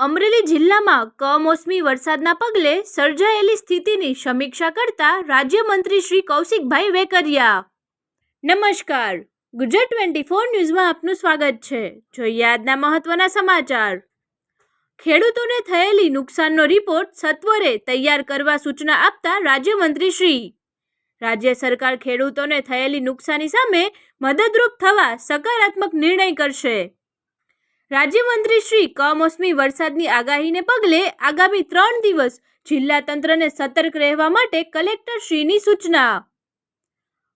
અમરેલી જિલ્લામાં કમોસમી વરસાદના પગલે સર્જાયેલી સ્થિતિની સમીક્ષા કરતા રાજ્યમંત્રી શ્રી કૌશિકભાઈ વેકરિયા. નમસ્કાર. ગુજરાત ટ્વેન્ટી ફોર ન્યૂઝમાં આપનું સ્વાગત છે. જોઈએ આજના મહત્વના સમાચાર. ખેડૂતોને થયેલી નુકસાનનો રિપોર્ટ સત્વરે તૈયાર કરવા સૂચના આપતા રાજ્યમંત્રી શ્રી. રાજ્ય સરકાર ખેડૂતોને થયેલી નુકસાની સામે મદદરૂપ થવા સકારાત્મક નિર્ણય કરશે. રાજ્યમંત્રી શ્રી કમોસમી વરસાદની આગાહીને પગલે આગામી ત્રણ દિવસ જિલ્લા તંત્રને સતર્ક રહેવા માટે કલેક્ટર શ્રીની સૂચના.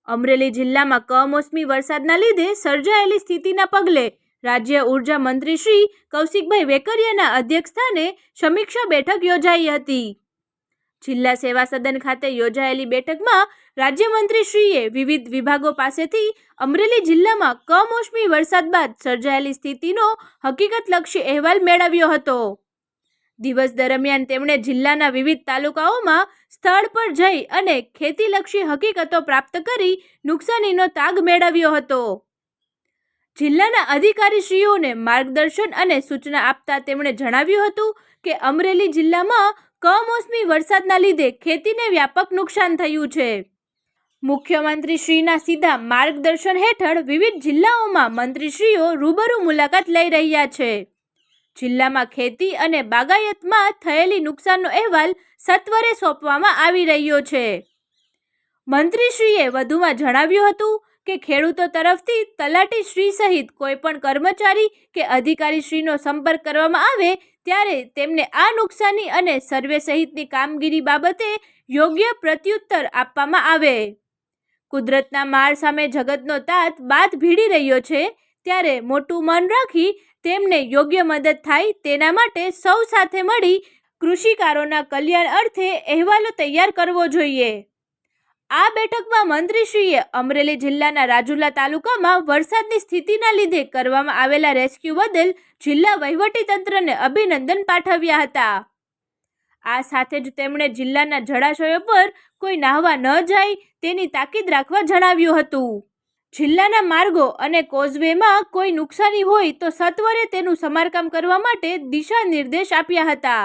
અમરેલી જિલ્લામાં કમોસમી વરસાદના લીધે સર્જાયેલી સ્થિતિના પગલે રાજ્ય ઊર્જા મંત્રી શ્રી કૌશિકભાઈ વેકરિયાના અધ્યક્ષસ્થાને સમીક્ષા બેઠક યોજાઈ હતી. જિલ્લા સેવા સદન ખાતે યોજાયેલી બેઠકમાં રાજ્યમંત્રી શ્રીએ વિવિધ વિભાગો પાસેથી અમરેલી જિલ્લામાં કમોસમી વરસાદ બાદ સર્જાયેલી સ્થિતિનો હકીકતલક્ષી અહેવાલ મેળવ્યો હતો. દિવસ દરમિયાન તેમણે જિલ્લાના વિવિધ તાલુકાઓમાં સ્થળ પર જઈ અને ખેતીલક્ષી હકીકતો પ્રાપ્ત કરી નુકસાનીનો તાગ મેળવ્યો હતો. જિલ્લાના અધિકારીશ્રીઓને માર્ગદર્શન અને સૂચના આપતા તેમણે જણાવ્યું હતું કે અમરેલી જિલ્લામાં કમોસમી વરસાદના લીધે ખેતીને વ્યાપક નુકસાન થયું છે. મુખ્યમંત્રી શ્રીના સીધા માર્ગદર્શન હેઠળ વિવિધ જિલ્લાઓમાં મંત્રીશ્રીઓ રૂબરૂ મુલાકાત લઈ રહ્યા છે. જિલ્લામાં ખેતી અને બાગાયતમાં થયેલી નુકસાનનો અહેવાલ સત્વરે સોંપવામાં આવી રહ્યો છે. મંત્રીશ્રીએ વધુમાં જણાવ્યું હતું કે ખેડૂતો તરફથી તલાટી શ્રી સહિત કોઈપણ કર્મચારી કે અધિકારીશ્રીનો સંપર્ક કરવામાં આવે ત્યારે તેમને આ નુકસાની અને સર્વે સહિતની કામગીરી બાબતે યોગ્ય પ્રત્યુત્તર આપવામાં આવે. કુદરતના માર સામે જગતનો તાત બાદ ભીડી રહ્યો છે, ત્યારે મોટું મન રાખી તેમને યોગ્ય મદદ થાય તેના માટે સૌ સાથે મળી કૃષિકારોના કલ્યાણ અર્થે અહેવાલો તૈયાર કરવો જોઈએ. આ બેઠકમાં મંત્રીશ્રીએ અમરેલી જિલ્લાના રાજુલા તાલુકામાં વરસાદની સ્થિતિના લીધે કરવામાં આવેલા રેસ્ક્યુ બદલ જિલ્લા વહીવટીતંત્રને અભિનંદન પાઠવ્યા હતા. આ સાથે જ તેમણે જિલ્લાના જળાશયો પર કોઈ નાહવા ન જાય તેની તાકીદ રાખવા જણાવ્યું હતું. જિલ્લાના માર્ગો અને કોઝવેમાં કોઈ નુકસાની હોય તો સત્વરે તેનું સમારકામ કરવા માટે દિશા નિર્દેશ આપ્યા હતા.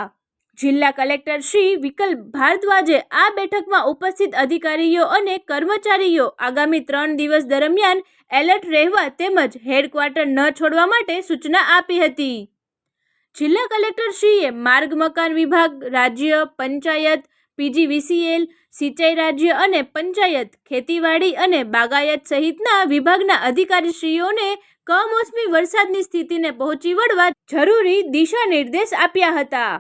જિલ્લા કલેક્ટર શ્રી વિકલ ભારદ્વાજે આ બેઠકમાં ઉપસ્થિત અધિકારીઓ અને કર્મચારીઓ આગામી ત્રણ દિવસ દરમિયાન એલર્ટ રહેવા તેમજ હેડક્વાર્ટર ન છોડવા માટે સૂચના આપી હતી. જિલ્લા કલેક્ટર શ્રીએ માર્ગ મકાન વિભાગ, રાજ્ય પંચાયત, પીજીવીસીએલ, સિંચાઈ રાજ્ય અને પંચાયત, ખેતીવાડી અને બાગાયત સહિતના વિભાગના અધિકારીશ્રીઓને કમોસમી વરસાદની સ્થિતિને પહોંચી વળવા જરૂરી દિશા નિર્દેશ આપ્યા હતા.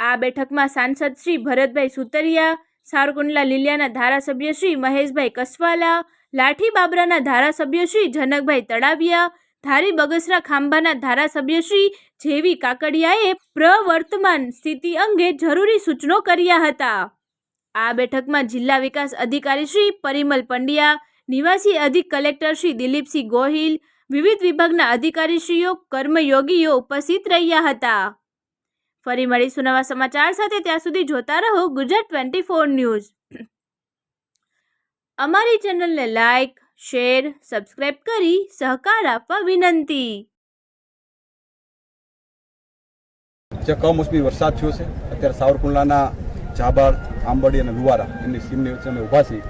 આ બેઠકમાં સાંસદ શ્રી ભરતભાઈ સુતરિયા, સારકુંડલા લીલિયાના ધારાસભ્ય શ્રી મહેશભાઈ કસવાલા, લાઠી બાબરાના ધારાસભ્ય શ્રી જનકભાઈ તળાવિયા ધારી બગસરા ખાંભાના ધારાસભ્ય શ્રી જેવી કાકડિયાએ પ્રવર્તમાન સ્થિતિ અંગે જરૂરી સૂચનો કર્યા હતા. આ બેઠકમાં જિલ્લા વિકાસ અધિકારી શ્રી પરિમલ પંડ્યા, નિવાસી અધિક કલેક્ટર શ્રી દિલીપસિંહ ગોહિલ, વિવિધ વિભાગના અધિકારીશ્રીઓ, કર્મયોગીઓ ઉપસ્થિત રહ્યા હતા. ફરી મળીશું નવા સમાચાર સાથે. ત્યાં સુધી જોતા રહો ગુજરાત ટ્વેન્ટી ફોર ન્યૂઝ. અમારી ચેનલને લાઈક, શેર, સબસ્ક્રાઇબ કરી સહકાર આપવા વિનંતી. કમોસમી વરસાદ થયો છે, અત્યારે સાવરકુંડલાના જાબાળ આંબડી અને લુવારા એમની સીમની વચ્ચે અમે ઊભા છીએ.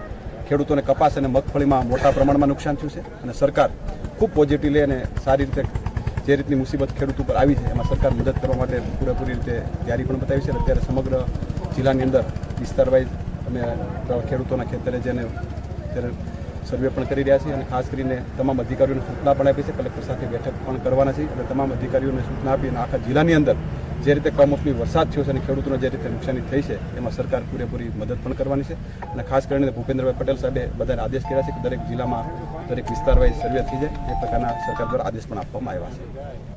ખેડૂતોને કપાસ અને મગફળીમાં મોટા પ્રમાણમાં નુકસાન થયું છે અને સરકાર ખૂબ પોઝિટિવલી અને સારી રીતે જે રીતની મુસીબત ખેડૂત ઉપર આવી છે, એમાં સરકાર મદદ કરવા માટે પૂરેપૂરી રીતે તૈયારી પણ બતાવી છે અત્યારે સમગ્ર જિલ્લાની અંદર વિસ્તાર વાઇઝ અમે ખેડૂતોના ખેતરે જેને અત્યારે સર્વે પણ કરી રહ્યા છીએ અને ખાસ કરીને તમામ અધિકારીઓને સૂચના પણ આપી છે, કલેક્ટર સાથે બેઠક પણ કરવાના છે અને તમામ અધિકારીઓને સૂચના આપી અને આખા જિલ્લાની અંદર જે રીતે કમોસમી વરસાદ થયો છે અને ખેડૂતોને જે રીતે નુકસાની થઈ છે, એમાં સરકાર પૂરેપૂરી મદદ પણ કરવાની છે. અને ખાસ કરીને ભૂપેન્દ્રભાઈ પટેલ સાહેબે બધાને આદેશ કર્યા છે કે દરેક જિલ્લામાં દરેક વિસ્તાર વાઇઝ સર્વે થઈ જાય. એ પ્રકારના સરકાર દ્વારા આદેશ પણ આપવામાં આવ્યા છે.